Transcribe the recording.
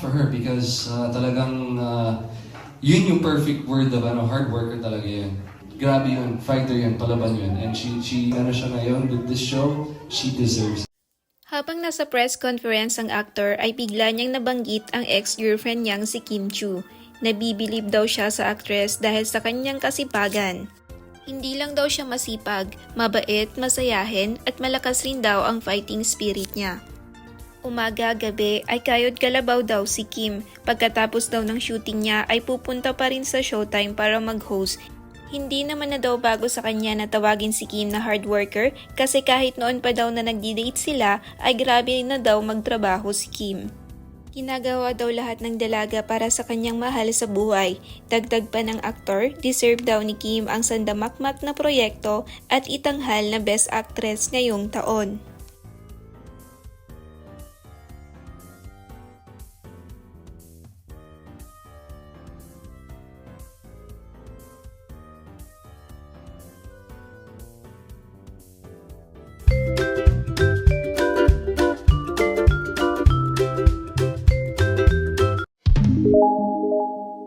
for her because uh, talagang uh, yun yung perfect word of ano, hard worker talaga yun. Grabe yun, fighter yun, palaban yun. And she, she, ano siya ngayon with this show, she deserves Habang nasa press conference ang actor ay bigla niyang nabanggit ang ex-girlfriend niyang si Kim Chu. Nabibilib daw siya sa actress dahil sa kanyang kasipagan. Hindi lang daw siya masipag, mabait, masayahin at malakas rin daw ang fighting spirit niya. Umaga, gabi ay kayod kalabaw daw si Kim. Pagkatapos daw ng shooting niya ay pupunta pa rin sa showtime para mag-host. Hindi naman na daw bago sa kanya na tawagin si Kim na hard worker kasi kahit noon pa daw na nagdi-date sila ay grabe na daw magtrabaho si Kim. Ginagawa daw lahat ng dalaga para sa kanyang mahal sa buhay. Dagdag pa ng aktor, deserve daw ni Kim ang sandamakmak na proyekto at itanghal na best actress ngayong taon.